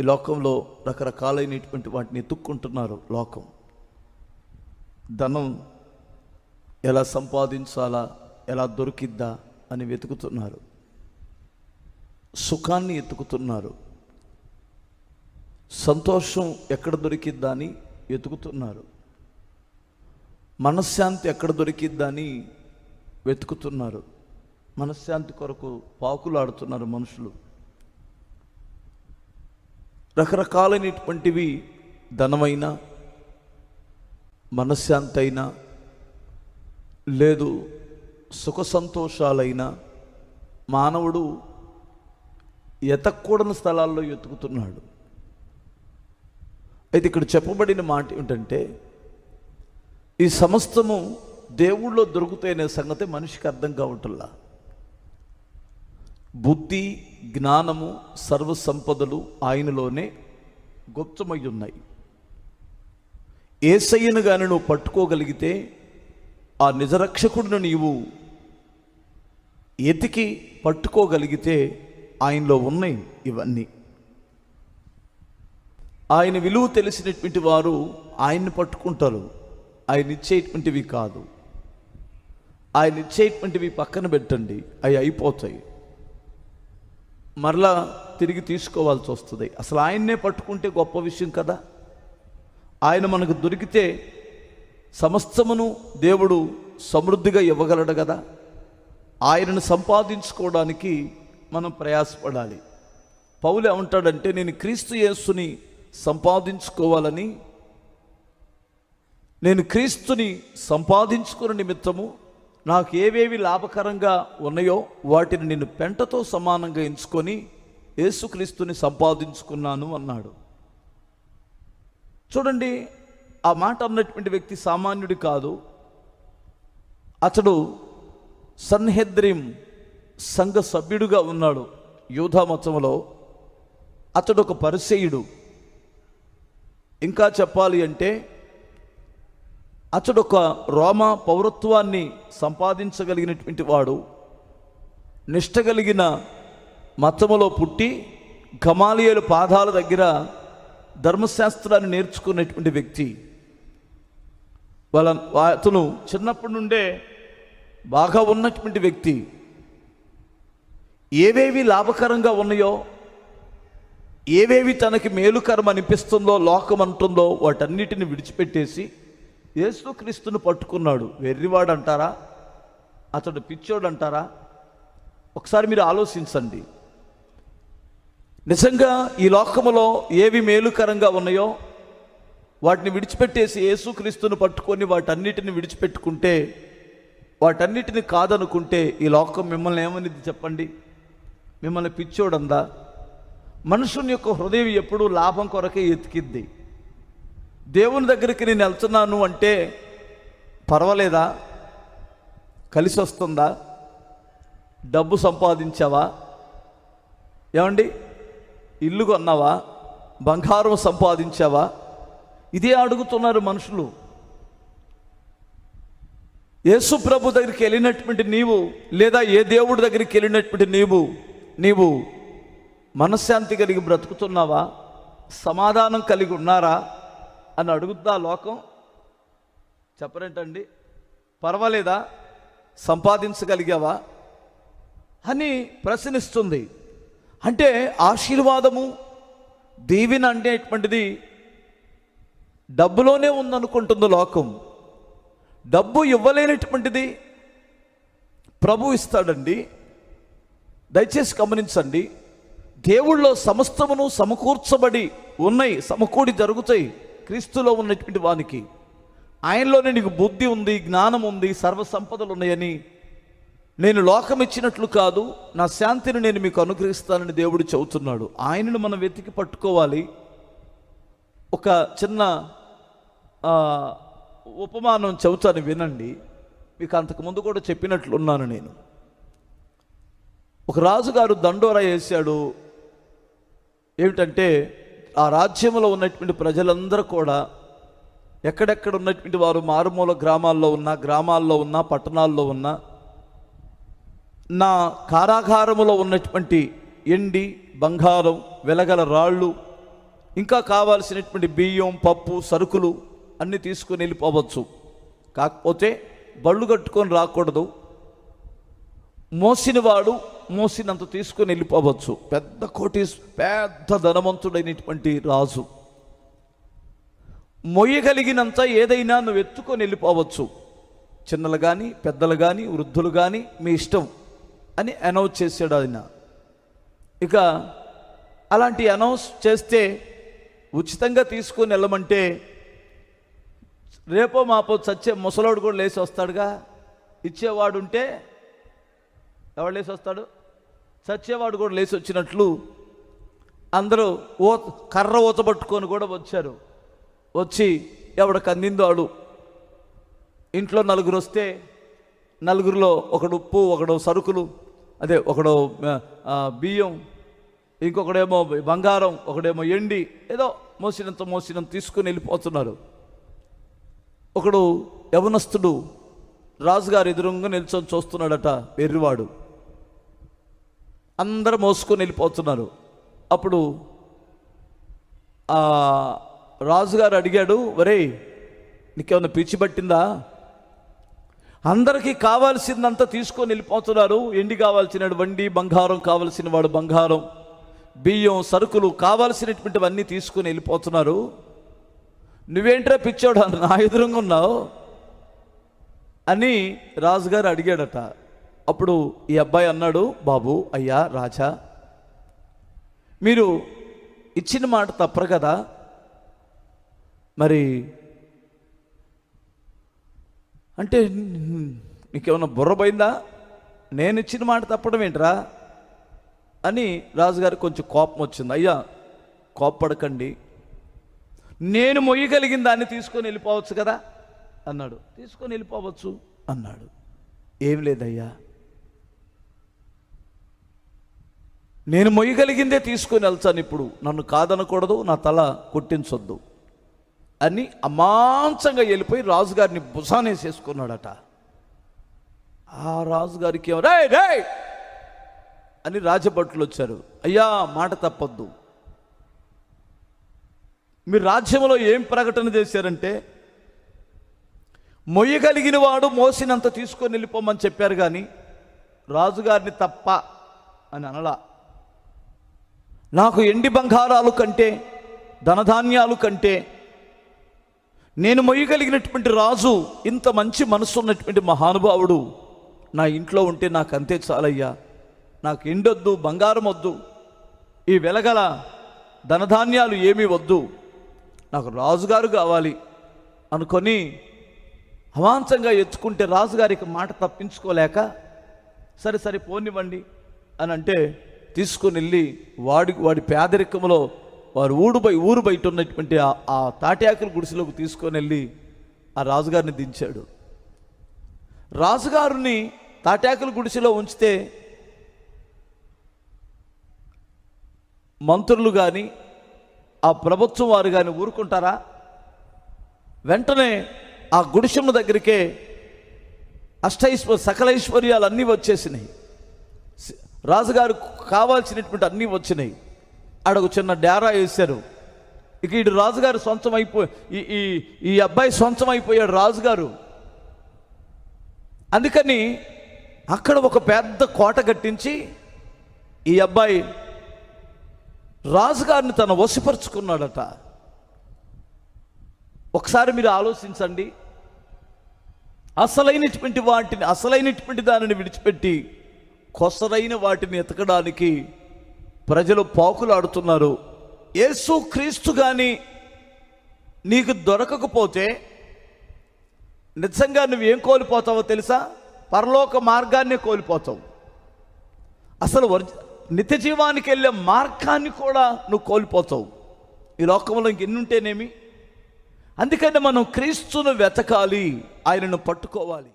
ఈ లోకంలో రకరకాలైనటువంటి వాటిని ఎత్తుక్కుంటున్నారు లోకం. ధనం ఎలా సంపాదించాలా ఎలా దొరికిద్దా అని వెతుకుతున్నారు. సుఖాన్ని ఎత్తుకుతున్నారు. సంతోషం ఎక్కడ దొరికిద్దా అని వెతుకుతున్నారు. మనశ్శాంతి ఎక్కడ దొరికిద్దా అని వెతుకుతున్నారు. మనశ్శాంతి కొరకు పాకులాడుతున్నారు మనుషులు. రకరకాలైనటువంటివి ధనమైన మనశ్శాంతి అయినా లేదు సుఖ సంతోషాలైనా మానవుడు ఎతకూడని స్థలాల్లో ఎతుకుతున్నాడు. అయితే ఇక్కడ చెప్పబడిన మాట ఏమిటంటే ఈ సమస్తము దేవుళ్ళో దొరుకుతాయనే సంగతి మనిషికి అర్థం కావటంలా. బుద్ధి జ్ఞానము సర్వ సంపదలు ఆయనలోనే గుప్తమై ఉన్నాయి ఏసయ్యను కానీ నువ్వు పట్టుకోగలిగితే ఆ నిజరక్షకుడిని నీవు ఎతికి పట్టుకోగలిగితే ఆయనలో ఉన్నాయి ఇవన్నీ. ఆయన విలువ తెలిసినటువంటి వారు ఆయన్ని పట్టుకుంటారు. ఆయన ఇచ్చేటువంటివి కాదు. ఆయన ఇచ్చేటువంటివి పక్కన పెట్టండి. అవి అయిపోతాయి. మరలా తిరిగి తీసుకోవాల్సి వస్తుంది. అసలు ఆయన్నే పట్టుకుంటే గొప్ప విషయం కదా? ఆయన మనకు దొరికితే సమస్తమును దేవుడు సమృద్ధిగా ఇవ్వగలడు కదా? ఆయనను సంపాదించుకోవడానికి మనం ప్రయాసపడాలి. పౌలు ఏమంటాడంటే నేను క్రీస్తు యేసుని సంపాదించుకోవాలని నేను క్రీస్తుని సంపాదించుకున్న నిమిత్తము నాకు ఏవేవి లాభకరంగా ఉన్నాయో వాటిని నేను పెంటతో సమానంగా ఎంచుకొని యేసుక్రీస్తుని సంపాదించుకున్నాను అన్నాడు. చూడండి ఆ మాట అన్నటువంటి వ్యక్తి సామాన్యుడు కాదు. అతడు సన్హెద్రిం సంఘ సభ్యుడుగా ఉన్నాడు యూధామతంలో అతడు ఒక పరిచయుడు. ఇంకా చెప్పాలి అంటే అతడు ఒక రోమా పౌరత్వాన్ని సంపాదించగలిగినటువంటి వాడు నిష్ట కలిగిన మతములో పుట్టి గమాలియలు పాదాల దగ్గర ధర్మశాస్త్రాన్ని నేర్చుకున్నటువంటి వ్యక్తి. వాళ్ళ అతను చిన్నప్పటి నుండే బాగా ఉన్నటువంటి వ్యక్తి. ఏవేవి లాభకరంగా ఉన్నాయో ఏవేవి తనకి మేలుకరం అనిపిస్తుందో లోకం అంటుందో వాటన్నిటిని విడిచిపెట్టేసి యేసుక్రీస్తును పట్టుకున్నాడు. వెర్రివాడు అంటారా అతడు పిచ్చోడు అంటారా ఒకసారి మీరు ఆలోచించండి. నిజంగా ఈ లోకములో ఏవి మేలుకరంగా ఉన్నాయో వాటిని విడిచిపెట్టేసి యేసుక్రీస్తును పట్టుకొని వాటన్నిటిని విడిచిపెట్టుకుంటే వాటన్నిటిని కాదనుకుంటే ఈ లోకం మిమ్మల్ని ఏమనిది చెప్పండి? మిమ్మల్ని పిచ్చోడందా? మనుషుని యొక్క హృదయం ఎప్పుడూ లాభం కొరకే ఎతికిద్ది దేవుని దగ్గరికి నేను వెళ్తున్నాను అంటే పర్వాలేదా? కలిసి వస్తుందా? డబ్బు సంపాదించావా? ఏమండి? ఇల్లు కొన్నావా? బంగారం సంపాదించావా? ఇదే అడుగుతున్నారు మనుషులు. యేసు ప్రభు దగ్గరికి వెళ్ళినటువంటి నీవు లేదా ఏ దేవుడి దగ్గరికి వెళ్ళినటువంటి నీవు నీవు మనశ్శాంతి కలిగి బ్రతుకుతున్నావా? సమాధానం కలిగి ఉన్నారా? అని అడుగుద్దా లోకం? చెప్పరేంటండి? పర్వాలేదా? సంపాదించగలిగావా? అని ప్రశ్నిస్తుంది. అంటే ఆశీర్వాదము దీవెన అనేటువంటిది డబ్బులోనే ఉందనుకుంటుంది లోకం. డబ్బు ఇవ్వలేనటువంటిది ప్రభు ఇస్తాడండి. దయచేసి గమనించండి. దేవుళ్ళో సమస్తమును సమకూర్చబడి ఉన్నాయి సమకూడి జరుగుతాయి. క్రీస్తులో ఉన్నటువంటి వానికి ఆయనలోనే నీకు బుద్ధి ఉంది జ్ఞానం ఉంది సర్వసంపదలు ఉన్నాయని నేను లోకం ఇచ్చినట్లు కాదు నా శాంతిని నేను మీకు అనుగ్రహిస్తానని దేవుడు చెబుతున్నాడు. ఆయనను మనం వెతికి పట్టుకోవాలి. ఒక చిన్న ఉపమానం చెబుతాను వినండి. మీకు అంతకుముందు కూడా చెప్పినట్లున్నాను నేను. ఒక రాజుగారు దండోరా వేశాడు. ఏమిటంటే ఆ రాజ్యంలో ఉన్నటువంటి ప్రజలందరూ కూడా ఎక్కడెక్కడ ఉన్నటువంటి వారు మారుమూల గ్రామాల్లో ఉన్న గ్రామాల్లో ఉన్న పట్టణాల్లో ఉన్న నా కారాగారములో ఉన్నటువంటి ఎండి బంగారం వెలగల రాళ్ళు ఇంకా కావాల్సినటువంటి బియ్యం పప్పు సరుకులు అన్నీ తీసుకుని వెళ్ళిపోవచ్చు. కాకపోతే బళ్ళు కట్టుకొని రాకూడదు. మోసినవాడు మోసినంత తీసుకొని వెళ్ళిపోవచ్చు. పెద్ద కోటి పెద్ద ధనవంతుడైనటువంటి రాజు. మొయ్యగలిగినంత ఏదైనా నువ్వు ఎత్తుకొని వెళ్ళిపోవచ్చు. చిన్నలు కానీ పెద్దలు కానీ వృద్ధులు కానీ మీ ఇష్టం అని అనౌన్స్ చేశాడు ఆయన. ఇక అలాంటి అనౌన్స్ చేస్తే ఉచితంగా తీసుకొని వెళ్ళమంటే రేపో మాపో చచ్చే ముసలోడు కూడా లేచి వస్తాడుగా. ఇచ్చేవాడు ఉంటే ఎవడు లేచి వస్తాడు? చచ్చేవాడు కూడా లేచి వచ్చినట్లు అందరూ ఓ కర్ర ఊచబట్టుకొని కూడా వచ్చారు. వచ్చి ఎవడ కందిందో ఆడు ఇంట్లో నలుగురు వస్తే నలుగురిలో ఒకడు ఉప్పు ఒకడు సరుకులు అదే ఒకడు బియ్యం ఇంకొకడేమో బంగారం ఒకడేమో ఎండి ఏదో మోసినంత మోసినంత తీసుకుని వెళ్ళిపోతున్నారు. ఒకడు యవనస్తుడు రాజుగారు ఎదురుగా నిల్చొని చూస్తున్నాడట వెర్రివాడు. అందరూ మోసుకొని వెళ్ళిపోతున్నారు. అప్పుడు ఆ రాజుగారు అడిగాడు ఒరేయ్ నీకేమైనా పిచ్చి పట్టిందా? అందరికీ కావాల్సిందంతా తీసుకొని వెళ్ళిపోతున్నారు. ఎండి కావాల్సిన వండి బంగారం కావలసిన వాడు బంగారం బియ్యం సరుకులు కావాల్సినటువంటివన్నీ తీసుకొని వెళ్ళిపోతున్నారు. నువ్వేంట్రా పిచ్చోడు? నా ఎదురుగా ఉన్నావు? అని రాజుగారు అడిగాడట. అప్పుడు ఈ అబ్బాయి అన్నాడు బాబు అయ్యా రాజా మీరు ఇచ్చిన మాట తప్పరు కదా? మరి అంటే నీకేమన్నా బుర్ర పోయిందా? నేను ఇచ్చిన మాట తప్పడం ఏంట్రా? అని రాజుగారు కొంచెం కోపం వచ్చింది. అయ్యా కోప్పడకండి. నేను మొయ్యగలిగిన దాన్ని తీసుకొని వెళ్ళిపోవచ్చు కదా? అన్నాడు. తీసుకొని వెళ్ళిపోవచ్చు అన్నాడు. ఏం లేదయ్యా. నేను మొయ్యగలిగిందే తీసుకొని వెళ్తాను ఇప్పుడు. నన్ను కాదనకూడదు నా తల కొట్టించొద్దు అని అమాంసంగా వెళ్ళిపోయి రాజుగారిని బుసానేసేసుకున్నాడట. ఆ రాజుగారికి ఏమో రే రే అని రాజభటులు వచ్చారు. అయ్యా మాట తప్పొద్దు. మీరు రాజ్యంలో ఏం ప్రకటన చేశారంటే మొయ్యగలిగిన వాడు మోసినంత తీసుకొని వెళ్ళిపోమని చెప్పారు కానీ రాజుగారిని తప్ప అని అనలా. నాకు ఎండి బంగారాలు కంటే ధనధాన్యాలు కంటే నేను మొయ్యగలిగినటువంటి రాజు ఇంత మంచి మనసు ఉన్నటువంటి మహానుభావుడు నా ఇంట్లో ఉంటే నాకు అంతే చాలయ్యా. నాకు ఎండొద్దు బంగారం వద్దు ఈ వెలగల ధనధాన్యాలు ఏమీ వద్దు. నాకు రాజుగారు కావాలి అనుకొని అమాంసంగా ఎత్తుకుంటే రాజుగారికి మాట తప్పించుకోలేక సరే సరే పోనివ్వండి అని అంటే తీసుకుని వెళ్ళి వాడి వాడి పేదరికంలో వారు ఊడు బై ఊరు బయట ఉన్నటువంటి ఆ- తాటాకుల గుడిసెలోకి తీసుకొని వెళ్ళి ఆ రాజుగారిని దించాడు. రాజుగారిని తాటాకుల గుడిసెలో ఉంచితే మంత్రులు కానీ ఆ ప్రభుత్వం వారు కానీ ఊరుకుంటారా? వెంటనే ఆ గుడిసెమ్మ దగ్గరికే అష్టైశ్వ సకలైశ్వర్యాలు అన్నీ వచ్చేసినాయి రాజుగారు కావాల్సినటువంటి అన్నీ వచ్చినాయి. ఆడ ఒక చిన్న డేరా వేశారు. ఇక ఇటు రాజుగారు సొంతం అయిపోయి ఈ ఈ ఈ అబ్బాయి సొంతం అయిపోయాడు రాజుగారు. అందుకని అక్కడ ఒక పెద్ద కోట కట్టించి ఈ అబ్బాయి రాజుగారిని తన వసిపరుచుకున్నాడట ఒకసారి మీరు ఆలోచించండి. అసలైనటువంటి వాటిని అసలైనటువంటి దానిని విడిచిపెట్టి కొసరైన వాటిని ఎతకడానికి ప్రజలు పాకులాడుతున్నారు. యేసు క్రీస్తు కానీ నీకు దొరకకపోతే నిజంగా నువ్వేం కోల్పోతావో తెలుసా? పరలోక మార్గాన్ని కోల్పోతావు. అసలు వర్జ నిత్య జీవానికి వెళ్ళే మార్గాన్ని కూడా నువ్వు కోల్పోతావు. ఈ లోకంలో ఇంకెన్నుంటేనేమి అందుకని మనం క్రీస్తును వెతకాలి ఆయనను పట్టుకోవాలి.